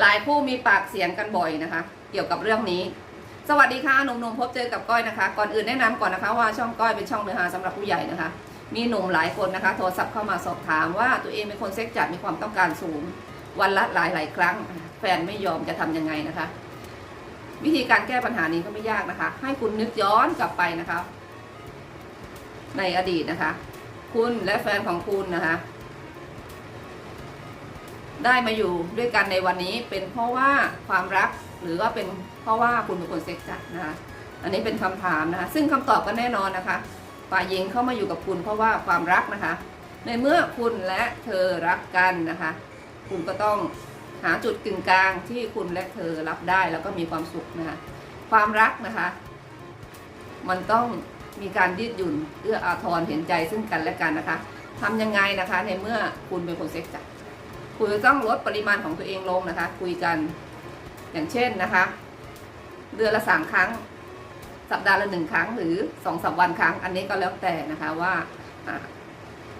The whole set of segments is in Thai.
หลายคู่มีปากเสียงกันบ่อยนะคะ เกี่ยวกับเรื่องนี้ สวัสดีค่ะหนุ่มๆพบเจอกับก้อยนะคะ ก่อนอื่นแนะนำก่อนนะคะ ว่าช่องก้อยเป็นช่องเนื้อหาสำหรับผู้ใหญ่นะคะ มีหนุ่มหลายคนนะคะ โทรศัพท์เข้ามาสอบถามว่าตัวเองเป็นคนเซ็กจัดมีความต้องการสูง วันละหลายหลายครั้ง แฟนไม่ยอมจะทำยังไงนะคะ วิธีการแก้ปัญหานี้ก็ไม่ยากนะคะ ให้คุณนึกย้อนกลับไปนะคะ ในอดีตนะคะ คุณและแฟนของคุณนะคะ ได้มาอยู่ด้วยกันในวันนี้เป็นเพราะว่าความรักหรือว่าเป็นเพราะว่าคุณเป็นคนเซ็กจัดนะคะอันนี้เป็นคำถามนะคะซึ่งคำตอบก็แน่นอนนะคะฝ่ายหญิงเข้ามาอยู่กับคุณเพราะว่าความรักนะคะ ในเมื่อคุณและเธอรักกันนะคะ คุณก็ต้องหาจุดกึ่งกลางที่คุณและเธอรับได้แล้วก็มีความสุขนะคะความรักนะคะ มันต้องมีการยืดหยุ่นเอื้ออาทรเห็นใจซึ่งกันและกันนะคะทำยังไงนะคะในเมื่อคุณเป็นคนเซ็กจัด คุณจะต้องลดปริมาณของตัวเองลงนะคะ คุยกันอย่างเช่นนะคะ เดือนละสามครั้ง สัปดาห์ละหนึ่งครั้งหรือสองสามวันครั้ง อันนี้ก็แล้วแต่นะคะว่า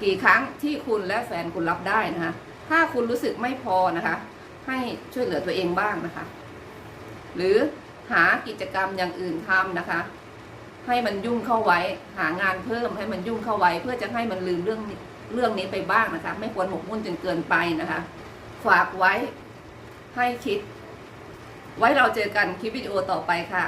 กี่ครั้งที่คุณและแฟนคุณรับได้นะคะ ถ้าคุณรู้สึกไม่พอนะคะ ให้ช่วยเหลือตัวเองบ้างนะคะ หรือหากิจกรรมอย่างอื่นทำนะคะ ให้มันยุ่งเข้าไว้ หางานเพิ่มให้มันยุ่งเข้าไว้ เพื่อจะให้มันลืมเรื่อง เรื่องนี้ไปบ้างนะคะ ไม่ควรหมกมุ่นจนเกินไปนะคะ ฝากไว้ให้คิด ไว้เราเจอกันคลิปวิดีโอต่อไปค่ะ